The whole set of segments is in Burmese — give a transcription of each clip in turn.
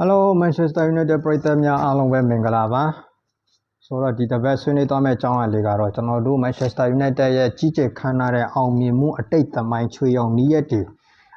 Hello Manchester United ပရိသတ်များအားလုံးပဲမင်္ဂလာပါဆိုတော့ဒီတစ်ပတ်ဆွေးနွေးသွားမယ့်အကြောင်းအရာလေးကတော့ကျွန်တော်တို့ Manchester United ရဲ့ကြီးကျယ်ခမ်းနားတဲ့အောင်မြင်မှုအတိတ်သမိုင်းချွေအောင်နီးရက်တွေ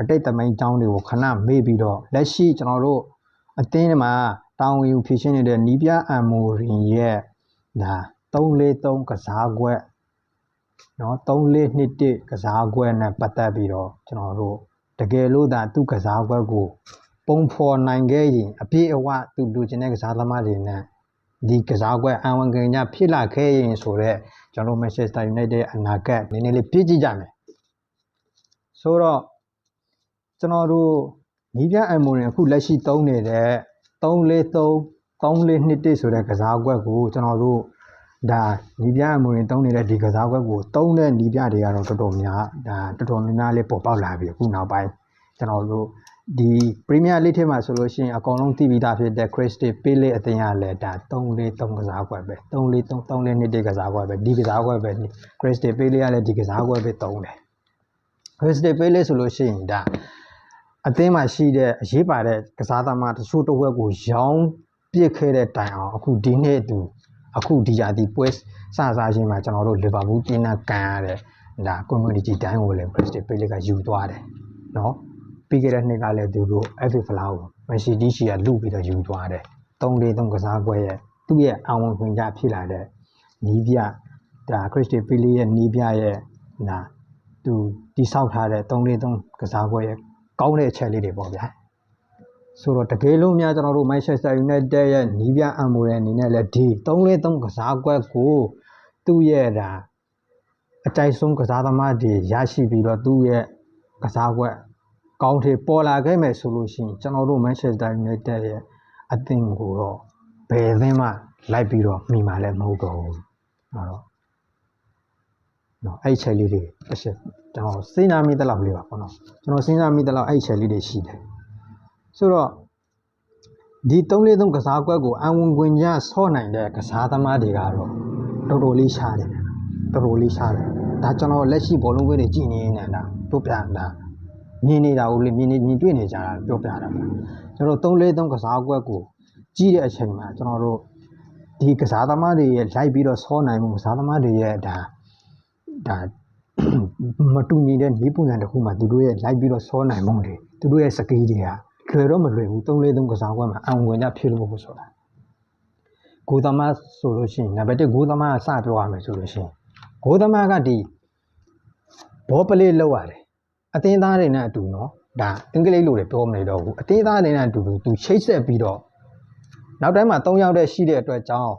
အတိတ်သမိုင်းအကြောင်းတွေကိုခဏမေ့ပြီးတော့လက်ရှိကျွန်တော်တို့အသင်းမှာတာဝန်ယူဖြစ်ရှင်းနေတဲ့နီးပြအမ်မိုရင်ရဲ့ဒါ343ကစားကွက်နော်3421ကစားကွက်နဲ့ပတ်သက်ပြီးတော့ကျွန်တော်တို့တကယ်လို့သာသူ့ကစားကွက်ကို ပုံဖော်နိုင်ခဲ့ရင်အပြည့်အဝသူလူချင်းတဲ့ကစားသမားတွေနဲ့ဒီကစားကွက်အဝန်ကင်ညဖြစ်လာခဲ့ရင်ဆိုတော့ကျွန်တော် Manchester United ရဲ့အနာဂတ်နည်းနည်းလေးပြည့်ကြည့်ကြမယ်ဆိုတော့ကျွန်တော်တို့နီးပြအမိုရင်အခုလက်ရှိသုံးနေတဲ့343 342ဆိုတဲ့ကစားကွက်ကိုကျွန်တော်တို့ဒါနီးပြအမိုရင်သုံးနေတဲ့ဒီကစားကွက်ကိုသုံးတဲ့နီးပြတွေကတော့တော်တော်များဒါတော်တော်များများလေးပေါ်ပေါက်လာပြီအခုနောက်ပိုင်းကျွန်တော်တို့ ဒီပရီးမီးယားလိထဲမှာဆိုလို့ရှိရင်အကောင်လုံးသိပြီးသားဖြစ်တဲ့ Crystal Palace အသင်းကလည်းဒါ3-4-3ကစားကွက်ပဲ3-4-3 3-4နှစ်တည်းကစားကွက်ပဲဒီကစားကွက်ပဲ Crystal Palace ကလည်းဒီကစားကွက်ပဲသုံးတယ် Crystal Palace ဆိုလို့ရှိရင်ဒါအသင်းမှာရှိတဲ့အရေးပါတဲ့ကစားသမားတချို့တစ်ဝက်ကိုရောင်းပစ်ခဲ့တဲ့တိုင်အောင်အခုဒီနေ့သူအခုဒီရာဒီပွဲစစားချင်းမှာကျွန်တော်တို့လီဗာပူးတင်းနဲ့ကန်ရတဲ့ဒါ community တိုင်းကိုလည်း Crystal Palace ကယူသွားတယ်နော် ပြီးခဲ့တဲ့နှစ်ကလည်းသူတို့ FA Flower ကို Messi တီးရှီကလူပြီးတော့ယူသွားတယ်3-4-3ကစားကွက်ရဲ့သူ့ရဲ့အဝန်ခွင့်ကြဖြစ်လာတဲ့နီးပြဒါ Crystal Palace ရဲ့နီးပြရဲ့ဒါသူတိဆောက်ထားတဲ့3-4-3ကစားကွက်ရဲ့ကောင်းတဲ့အချက်လေးတွေပေါ့ဗျာဆိုတော့တကယ်လို့များကျွန်တော်တို့ Manchester United ရဲ့နီးပြအမ်မိုရဲ့အနေနဲ့လည်းဒီ3-4-3ကစားကွက်ကိုသူ့ရဲ့ဒါအကြိုက်ဆုံးကစားသမားတွေရရှိပြီးတော့သူ့ရဲ့ကစားကွက် ကောင်းထေပေါ်လာခဲ့မယ်ဆိုလို့ရှိရင်ကျွန်တော်တို့ Manchester United ရဲ့အသင်းကိုတော့ဘယ်အသင်းမှလိုက်ပြီးတော့မိမှာလည်းမဟုတ်တော့ဘူးအဲ့တော့နော်အဲ့ချက်လေးတွေတစ်ချက်ကျွန်တော်စဉ်းစားမိတဲ့လောက်လေးပါပေါ့နော်ကျွန်တော်စဉ်းစားမိတဲ့လောက်အဲ့ချက်လေးတွေရှိတယ်ဆိုတော့ဒီ343ကစားကွက်ကိုအဝန်ခွင်ကြဆော့နိုင်တဲ့ကစားသမားတွေကတော့တော်တော်လေးရှားတယ်တော်တော်လေးရှားတယ်ဒါကျွန်တော်လက်ရှိဘောလုံးကွင်းတွေကြည့်နေနေတာတို့ပြန်တာ မြင်နေတာကိုလေမြင်နေမြင်တွေ့နေကြတာပြောပြတာပါကျွန်တော်343ကစားကွက်ကိုကြည့်တဲ့အချိန်မှာကျွန်တော်တို့ဒီကစားသမားတွေရဲ့လိုက်ပြီးတော့ဆောနိုင်မှုကစားသမားတွေရဲ့ဒါဒါမတူညီတဲ့နေပုံစံတစ်ခုမှသူတို့ရဲ့လိုက်ပြီးတော့ဆောနိုင်မှုတွေသူတို့ရဲ့စကီးတွေကလွယ်တော့မလွယ်ဘူး343ကစားကွက်မှာအံဝင်ကြဖြစ်လို့ဖို့ဆိုတာဂိုသမားဆိုလို့ရှိရင်နံပါတ်1ဂိုသမားကစပြောရမယ်ဆိုလို့ရှိရင်ဂိုသမားကဒီဘောပလေးလောက်ရတယ် အသင်းသားတွေနဲ့အတူနော်ဒါအင်္ဂလိပ်လိုတွေပြောမနေတော့ဘူးအသင်းသားတွေနဲ့အတူတူသူချိတ်ဆက်ပြီးတော့နောက်တိုင်းမှာ3ယောက်တည်းရှိတဲ့အတွက်ကြောင့်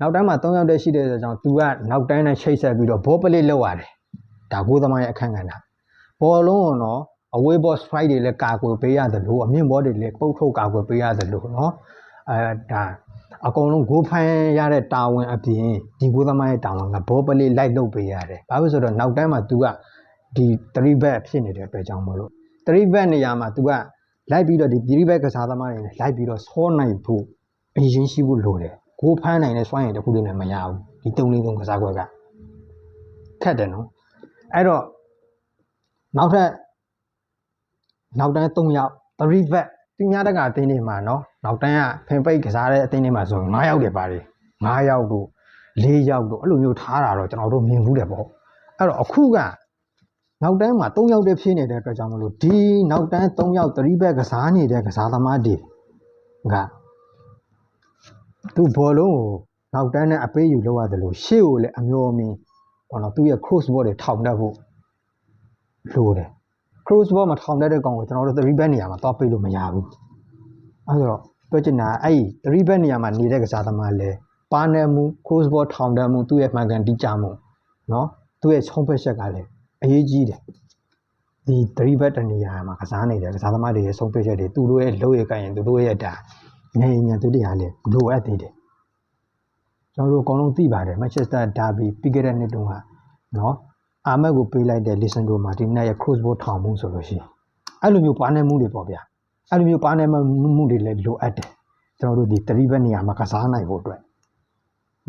နောက်တိုင်းမှာ3ယောက်တည်းရှိတဲ့အတွက်ကြောင့်သူကနောက်တိုင်းနဲ့ချိတ်ဆက်ပြီးတော့ဘောပလေးလောက်ရတယ်ဒါဂိုသမားရဲ့အခန်းကဏ္ဍဘောလုံးကတော့အဝေးဘော strike တွေလည်းကာကွယ်ပေးရတယ်လို့အမြင့်ဘောတွေလည်းပုတ်ထုတ်ကာကွယ်ပေးရတယ်လို့နော်အဲဒါအကုန်လုံးဂိုးဖိုင်းရတဲ့တာဝန်အပြင်ဒီဂိုးသမားရဲ့တာဝန်ကဘောပလေးလိုက်လုပ်ပေးရတယ်။ဘာဖြစ်လို့ဆိုတော့နောက်တိုင်းမှာ तू က ဒီ3 back ဖြစ်နေတဲ့အတွက်ကြောင့်မလို့3 back နေရာမှာ तू ကလိုက်ပြီးတော့ဒီ3 back ကစားသမားတွေနဲ့လိုက်ပြီးတော့ဆောနိုင်ဖို့အရင်ရှိဖို့လိုတယ်။ဂိုးဖမ်းနိုင်တဲ့စွမ်းရည်တစ်ခုတည်းနဲ့မရဘူး။ဒီ3 4 3ကစားကွက်ကခက်တယ်နော်။အဲ့တော့နောက်ထပ်နောက်တန်း3ယောက်3 back သူများတကအသင်းတွေမှာနော်နောက်တန်းကဖင်ပိတ်ကစားတဲ့အသင်းတွေမှာဆိုရင်9ယောက်တယ်ပါတယ်9ယောက်တို့4ယောက်တို့အဲ့လိုမျိုးထားတာတော့ကျွန်တော်တို့မြင်ဘူးတယ်ပေါ့အဲ့တော့အခုက နောက်တန်းမှာ၃ယောက်တည်းဖြစ်နေတဲ့အတွက်ကြောင့်မလို့ဒီနောက်တန်း၃ယောက်3ဘက်ကစားနေတဲ့ကစားသမားတွေကသူ့ဘောလုံးကိုနောက်တန်းနဲ့အပေးယူလောက်ရတယ်လို့ရှေ့ကိုလည်းအမျိုးအမင်းဟောနော်သူ့ရဲ့ cross ball တွေထောင်တတ်ဖို့လိုတယ် cross ball မှာထောင်တတ်တဲ့ကောင်ကိုကျွန်တော်တို့3 back နေရာမှာသွားပေးလို့မရဘူးအဲဆိုတော့ပြောချင်တာအဲ့3 back နေရာမှာနေတဲ့ကစားသမားလဲပါနယ်မှု cross ball ထောင်တတ်မှုသူ့ရဲ့မှန်ကန်တိကျမှုနော်သူ့ရဲ့ချုံးဖက်ချက်ကလည်း အရေးကြီးတယ်ဒီတရိဘတ်တနေရာမှာကစားနေတယ်ကစားသမားတွေရဲ့ဆုံးဖြတ်ချက်တွေသူတို့ရဲ့လုပ်ရကိုင်ရင်သူတို့ရဲ့ဒါငယ်ငယ်သူတရားလဲလိုအပ်သေးတယ်ကျွန်တော်တို့အကောင်လုံးသိပါတယ်မန်ချက်စတာဒါဘီပြီးခဲ့တဲ့နှစ်တုန်းကနော်အာမက်ကိုပေးလိုက်တဲ့လီဆန်ဒိုမာတီနက်ရဲ့ cross ball ထောင်မှုဆိုလို့ရှိရင်အဲ့လိုမျိုးပါနေမှုတွေပေါ့ဗျာအဲ့လိုမျိုးပါနေမှုတွေလည်းလိုအပ်တယ်ကျွန်တော်တို့ဒီ3ဘက်နေရာမှာကစားနိုင်ဖို့အတွက်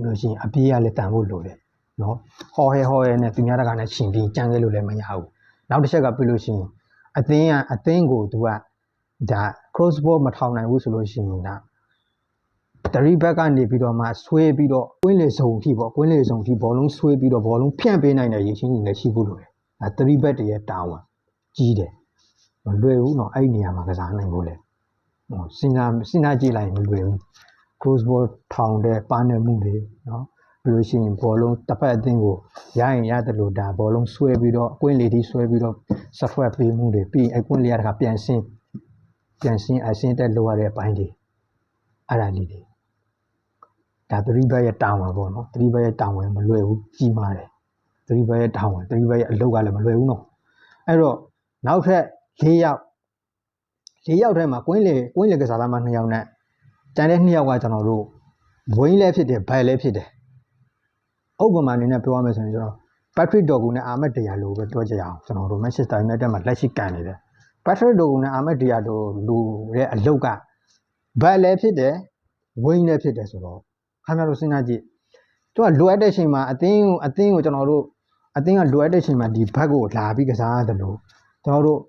လို့ရှိရင်အပြေးရလည်းတန်ဖို့လိုတယ် နော်ဟော်ဟဲဟော်ဟဲနဲ့သူများတကာနဲ့ရှင်ပြီးကြံခဲ့လို့လည်းမရဘူးနောက်တစ်ချက်ကပြလို့ရှိရင်အသင်းကအသင်းကိုသူက ဒါ cross ball မထောင်နိုင်ဘူးဆိုလို့ရှိရင်ဒါတရီဘက်ကနေပြီးတော့မှဆွဲပြီးတော့ကွင်းလေစုံအထိပေါ့ကွင်းလေစုံအထိဘောလုံးဆွဲပြီးတော့ဘောလုံးဖြန့်ပေးနိုင်တဲ့ရည်ချင်းကြီးလည်းရှိဖို့လိုတယ်ဒါတရီဘက်တည်းရဲ့တာဝန်ကြီးတယ်မလွယ်ဘူးเนาะအဲ့ဒီနေရာမှာကစားနိုင်ဖို့လေဟိုစဉ်းစားစဉ်းစားကြည့်လိုက်ရင်မလွယ်ဘူး cross ball ထောင်တဲ့ပါနေမှုတွေเนาะ ပြီးလို့ရှိရင်ဘောလုံးတစ်ဖက်အသင်းကိုရရင်ရတယ်လို့ဒါဘောလုံးဆွဲပြီးတော့အကွင်းလေထိဆွဲပြီးတော့စဖရက်ပေးမှုတွေပြီးရင်အကွင်းလေရတခါပြန်ဆင်းပြန်ဆင်းအဆင်းတက်လိုရတဲ့အပိုင်းတွေအဲ့ဒါလေးတွေဒါသတိဘက်ရဲ့တာဝန်ပေါ့နော်သတိဘက်ရဲ့တာဝန်မလွယ်ဘူးကြီးမားတယ်သတိဘက်ရဲ့တာဝန်သတိဘက်ရဲ့အလုပ်ကလည်းမလွယ်ဘူးနော်အဲ့တော့နောက်ထပ်၄ယောက်၄ယောက်ထဲမှာကွင်းလေကွင်းလေကစားသမား၂ယောက်နဲ့တန်တဲ့၂ယောက်ကကျွန်တော်တို့ဝင်းလည်းဖြစ်တယ်ဘိုင်လည်းဖြစ်တယ် ဥပမာအနေနဲ့ပြောရမယ်ဆိုရင်ကျွန်တော် Patrick Dorgu နဲ့ Ahmed Diallo ပဲပြောကြရအောင်ကျွန်တော်တို့ Manchester United မှာလက်ရှိကန်နေတယ် Patrick Dorgu နဲ့ Ahmed Diallo လူရဲ့အလုတ်ကဘတ်လည်းဖြစ်တယ်ဝင်းလည်းဖြစ်တယ်ဆိုတော့ခင်ဗျားတို့စဉ်းစားကြည့်သူကလိုအပ်တဲ့ချိန်မှာအသင်းကိုအသင်းကိုကျွန်တော်တို့အသင်းကလိုအပ်တဲ့ချိန်မှာဒီဘတ်ကိုလာပြီးကစားရတယ်လို့ကျွန်တော်တို့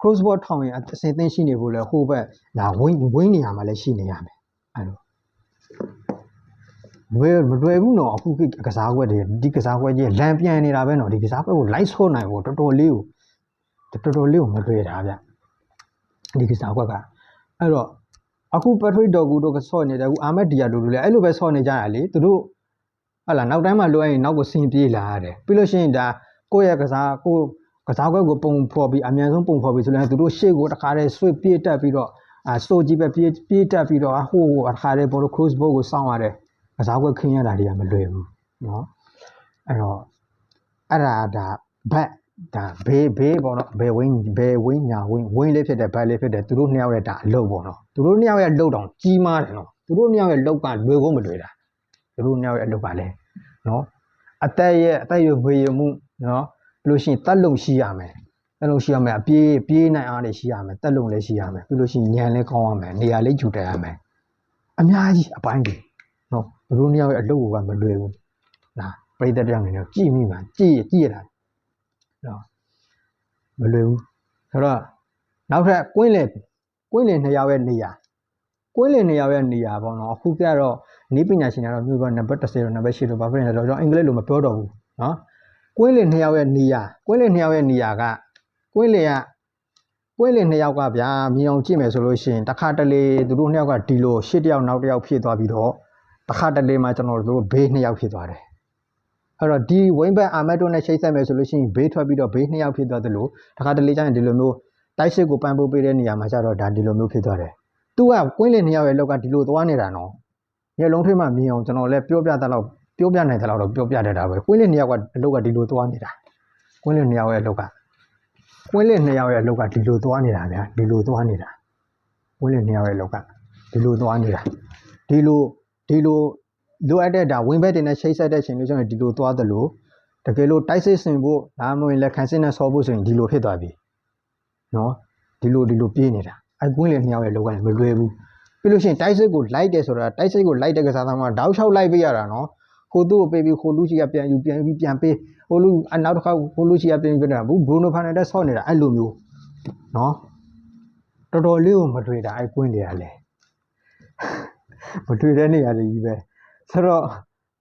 cross ball ထောင်ရင်အစင်သိမ်းရှိနေဖို့လဲဟိုဘက်ဒါဝင်းဝင်းနေရမှာလည်းရှိနေရမယ်အဲ့လို လွယ်မလွယ်ဘူးနော်အခုခေတ်ကစားကွက်တွေဒီကစားကွက်ကြီးလမ်းပြန်နေတာပဲနော်ဒီကစားကွက်ကိုလိုက်ဆော့နိုင်ဖို့တော်တော်လေးကိုတော်တော်လေးကိုမလွယ်တာဗျဒီကစားကွက်ကအဲ့တော့အခုပထရိဒေါ်ကူတို့ကဆော့နေတယ်အခုအာမက်ဒီယာတို့တို့လည်းအဲ့လိုပဲဆော့နေကြတာလေသူတို့ဟာလာနောက်တိုင်းမှာလွယ်ရင်နောက်ကိုဆင်ပြေးလာရတယ်ပြီးလို့ရှိရင်ဒါကိုယ့်ရဲ့ကစားကိုယ့်ကစားကွက်ကိုပုံဖော်ပြီးအမြန်ဆုံးပုံဖော်ပြီးဆိုရင်သူတို့ရှေ့ကိုတခါတည်းဆွေ့ပြေးတက်ပြီးတော့အာစတိုကြီးပဲပြေးပြေးတက်ပြီးတော့ဟိုတခါတည်းဘောလုံး cross ball ကိုစောင့်ရတယ် ကစားကွက်ခင်းရတာတွေကမလွယ်ဘူးเนาะအဲ့တော့အဲ့ဒါဒါဘတ်ဒါဘေးဘေးပေါ့နော်ဘေးဝင်းဘေးဝင်းညာဝင်းဝင်းလေးဖြစ်တယ်ဘတ်လေးဖြစ်တယ်သူတို့နှစ်ယောက်ရဲ့ဒါအလုပ်ပေါ့နော်သူတို့နှစ်ယောက်ရဲ့လုပ်တောင်ကြီးမားတယ်နော်သူတို့နှစ်ယောက်ရဲ့လုပ်ကလွယ်ဖို့မလွယ်တာသူတို့နှစ်ယောက်ရဲ့အလုပ်ကလည်းနော်အသက်ရဲ့အသက်ရွယ်ငွေရမှုနော်ပြီးလို့ရှိရင်တက်လုံရှိရမယ်တက်လုံရှိရမယ်အပြေးပြေးနိုင်အားတွေရှိရမယ်တက်လုံလည်းရှိရမယ်ပြီးလို့ရှိရင်ညံလည်းကောင်းရမယ်နေရာလေးဂျူတက်ရမယ်အများကြီးအပိုင်းတွေ နော် သူတို့နှစ်ယောက်ရဲ့အလုပ်ကမလွယ်ဘူးဒါပြိတ္တတရားငယ်နဲ့ကြည်မိမှာကြည်ကြည်ရတာနော်မလွယ်ဘူးဆိုတော့နောက်ထပ်ကွင်းလေကွင်းလေနှစ်ယောက်ရဲ့နေရာကွင်းလေနှစ်ယောက်ရဲ့နေရာပေါ့နော်အခုကတော့နီးပညာရှင်တွေကတော့မြို့ပေါ်နံပါတ်30တော့နံပါတ်8တော့ဘာဖြစ်နေလဲတော့ကျွန်တော်အင်္ဂလိပ်လိုမပြောတော့ဘူးနော်ကွင်းလေနှစ်ယောက်ရဲ့နေရာကွင်းလေနှစ်ယောက်ရဲ့နေရာကကွင်းလေကကွင်းလေနှစ်ယောက်ကဗျာမြင်အောင်ကြည့်မယ်ဆိုလို့ရှိရင်တစ်ခါတလေသူတို့နှစ်ယောက်ကဒီလိုရှစ်တယောက်နောက်တစ်ယောက်ဖြစ်သွားပြီးတော့ တစ်ခါတလေမှာကျွန်တော်တို့ဘေးနှစ်ယောက်ဖြစ်သွားတယ်အဲ့တော့ဒီဝိမ့်ဘက်အာမက်တို့နဲ့ချိတ်ဆက်မယ်ဆိုလို့ရှိရင်ဘေးထွက်ပြီးတော့ဘေးနှစ်ယောက်ဖြစ်သွားတယ်လို့တစ်ခါတလေကျရင်ဒီလိုမျိုးတိုက်စစ်ကိုပန်ပိုးပေးတဲ့နေရာမှာကျတော့ဒါဒီလိုမျိုးဖြစ်သွားတယ်သူကကွင်းလင်နှစ်ယောက်ရဲ့လောက်ကဒီလိုသွားနေတာနော်မျက်လုံးထိမှမြင်အောင်ကျွန်တော်လည်းပြောပြတတ်တော့ပြောပြနိုင်တယ်လို့တော့ပြောပြတတ်တာပဲကွင်းလင်နှစ်ယောက်ကအလောက်ကဒီလိုသွားနေတာကွင်းလင်နှစ်ယောက်ရဲ့အလောက်ကကွင်းလင်နှစ်ယောက်ရဲ့အလောက်ကဒီလိုသွားနေတာဗျာဒီလိုသွားနေတာကွင်းလင်နှစ်ယောက်ရဲ့အလောက်ကဒီလိုသွားနေတာဒီလို ဒီလိုလိုအပ်တဲ့ဒါဝင်းဘက်တင်နဲ့ချိတ်ဆက်တဲ့ချိန်လို့ကျွန်တော်ဒီလိုသွားတယ်လို့တကယ်လို့တိုက်စစ်ဆင်ဖို့ဒါမှမဟုတ်လက်ခံစစ်နဲ့ဆောဖို့ဆိုရင်ဒီလိုဖြစ်သွားပြီနော်ဒီလိုဒီလိုပြေးနေတာအကွင်းလေနှစ်ယောက်ရဲ့လောကလည်းမလွယ်ဘူးပြီးလို့ရှိရင်တိုက်စစ်ကိုလိုက်တယ်ဆိုတာတိုက်စစ်ကိုလိုက်တဲ့ကစားသမားတောက်လျှောက်လိုက်ပေးရတာနော်ဟိုသူ့ကိုပေးပြီးဟိုလူချီကပြန်ယူပြန်ပြီးပြန်ပေးဟိုလူအနောက်တစ်ခါဟိုလူချီကပြန်ပြီးပြန်တာဘူးဘရူနိုဖာနယ်တက်ဆော့နေတာအဲ့လိုမျိုးနော်တော်တော်လေးကိုမတွေ့တာအဲ့ကွင်းတွေကလည်း မတွေ့တဲ့နေရာတွေကြီးပဲဆိုတော့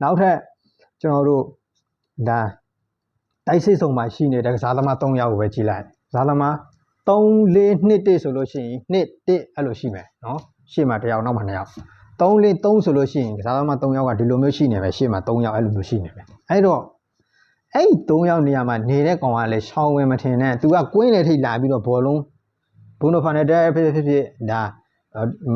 နောက်ထပ်ကျွန်တော်တို့ဒါတိုက်စစ်ဆောင်မှာရှိနေတဲ့ကစားသမား3ယောက်ကိုပဲကြည့်လိုက်ကစားသမား3 4နှစ်တစ်ဆိုလို့ရှိရင်နှစ်တစ်အဲ့လိုရှိမယ်နော်ရှေ့မှာတစ်ယောက်နောက်မှာ2ယောက်3 4 3ဆိုလို့ရှိရင်ကစားသမား3ယောက်ကဒီလိုမျိုးရှိနေမယ်ရှေ့မှာ3ယောက်အဲ့လိုမျိုးရှိနေမယ်အဲ့တော့အဲ့3ယောက်နေရာမှာနေတဲ့ကောင်ကလည်းရှောင်းဝင်မထင်နဲ့သူကကွင်းလေထိတ်လာပြီးတော့ဘောလုံးဘုံတို့ဖာနေတဲ့ဖြစ်ဖြစ်ဖြစ်ဒါ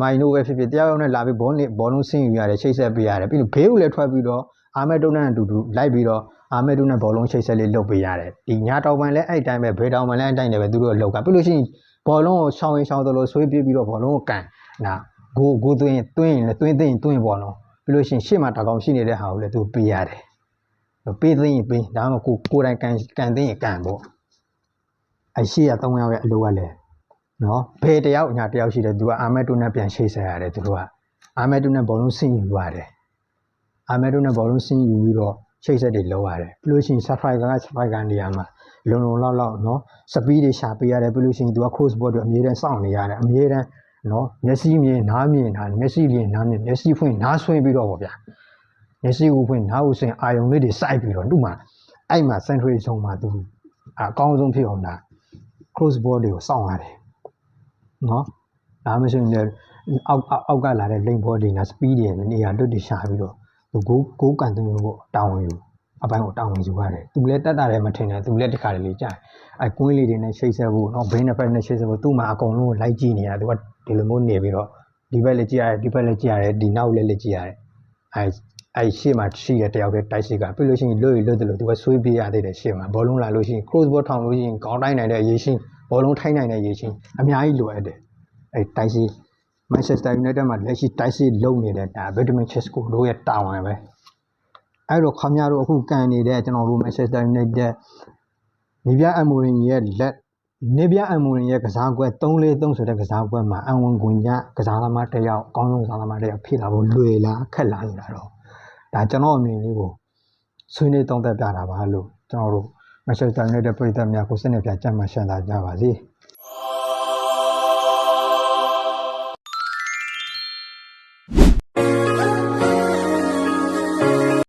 မိုင်တို့ပဲဖြစ်ဖြစ်တရားရုံးနဲ့လာပြီးဘောလုံးဘောလုံးဆင်းယူရတယ်ချိတ်ဆက်ပေးရတယ်ပြီးတော့ဘေးကိုလည်းထွက်ပြီးတော့အာမက်တုံးနဲ့အတူတူလိုက်ပြီးတော့အာမက်တုံးနဲ့ဘောလုံးချိတ်ဆက်လေးလုပ်ပေးရတယ်ဒီညာတောင်ပန်လည်းအဲ့တိုင်းပဲဘေးတောင်ပန်လည်းအဲ့တိုင်းတယ်ပဲသူတို့လောက်ကပြီးလို့ရှိရင်ဘောလုံးကိုရှောင်းရင်ရှောင်းသလိုဆွေးပြေးပြီးတော့ဘောလုံးကိုကန်နာဂိုဂိုသွင်းသွင်းရင်လည်းသွင်းသိရင်သွင်းပေါ့နော်ပြီးလို့ရှိရင်ရှေ့မှာတကောင်ရှိနေတဲ့ဟာကိုလည်းသူပေးရတယ်ပေးသိရင်ပေးဒါမှမဟုတ်ကိုကိုယ်တိုင်ကန်ကန်သိရင်ကန်ပေါ့အရှိရ၃ယောက်ရဲ့အလိုကလည်း နော်ဘယ်တယောက်ညာတယောက်ရှိတယ်သူကအာမက်တုနဲ့ပြန်ချိတ်ဆက်ရတယ်သူတို့ကအာမက်တုနဲ့ဘောလုံးဆင်းယူရတယ်အာမက်တုနဲ့ဘောလုံးဆင်းယူပြီးတော့ချိတ်ဆက်တွေလုပ်ရတယ်ပြီးလို့ရှိရင် striker က striker နေရာမှာလုံလုံလောက်လောက်နော်စပီးတွေရှာပေးရတယ်ပြီးလို့ရှိရင် तू က cross board တွေအမြဲတမ်းစောင့်နေရတယ်အမြဲတမ်းနော်မျက်စိမြင်နားမြင်တာမျက်စိမြင်နားမြင်မျက်စိဖွင့်နားဆွင့်ပြီးတော့ပေါ့ဗျာမျက်စိကိုဖွင့်နားကိုဆွင့်အာယုံလေးတွေစိုက်ပြီးတော့သူ့မှာအဲ့မှာ century zone မှာ तू အကောင်းဆုံးဖြစ်အောင်လား cross board တွေကိုစောင့်ရတယ် နော်ဒါမှမဟုတ်လည်းအောက်အောက်ကလာတဲ့လိမ်ဘောတွေနဲ့စပီးတွေနဲ့နေရာလွတ်တွေရှာပြီးတော့သူကိုကိုကန်သွင်းဖို့တောင်းဝင်ယူအပိုင်းကိုတောင်းဝင်ယူရတယ်သူလည်းတက်တာလည်းမထင်နဲ့သူလည်းတခါတလေကြာအဲကွင်းလေးတွေနဲ့ရှိတ်ဆက်ဖို့နော်ဘိန်းနဲ့ဖက်နဲ့ရှိတ်ဆက်ဖို့သူ့မှာအကုန်လုံးကိုလိုက်ကြည့်နေတာသူကဒီလိုမျိုးနေပြီးတော့ဒီဘက်လည်းကြည့်ရတယ်ဒီဘက်လည်းကြည့်ရတယ်ဒီနောက်လည်းလည်းကြည့်ရတယ်အဲအဲရှေ့မှာရှိတဲ့တယောက်တည်းတိုက်ရှိကပြလို့ရှိရင်လွတ်ရလွတ်တယ်လို့သူကဆွေးပြေးရသေးတယ်ရှေ့မှာဘောလုံးလာလို့ရှိရင် cross ball ထောင်လို့ရှိရင်ခေါင်းတိုင်းနိုင်တဲ့အရေးရှိတယ် ဘောလုံးထိုင်းနိုင်တဲ့ရေရှင်းအများကြီးလိုအပ်တယ်အဲတိုက်စစ် Manchester United မှာလက်ရှိတိုက်စစ်လုံနေတဲ့ဒါ Vitamin Chesco တို့ရဲ့တာဝန်ပဲအဲ့တော့ခမရတို့အခုကန်နေတဲ့ကျွန်တော်တို့ Manchester United နေပြအမိုရင်ရဲ့လက်နေပြအမိုရင်ရဲ့ကစားကွက်3-4-3ဆိုတဲ့ကစားကွက်မှာအန်ဝန်ကွင်ညကစားသမားတစ်ယောက်အကောင်းဆုံးကစားသမားတစ်ယောက်ဖြစ်လာဖို့လွယ်လားခက်လားဆိုတာတော့ဒါကျွန်တော်အမြင်လေးကိုဆွေးနွေးသုံးသပ်ပြတာပါလို့ကျွန်တော်တို့ Manchester United ပြည်သက်များကိုစနစ်ပြကြမ်းမှရှင်းတာကြပါစေ။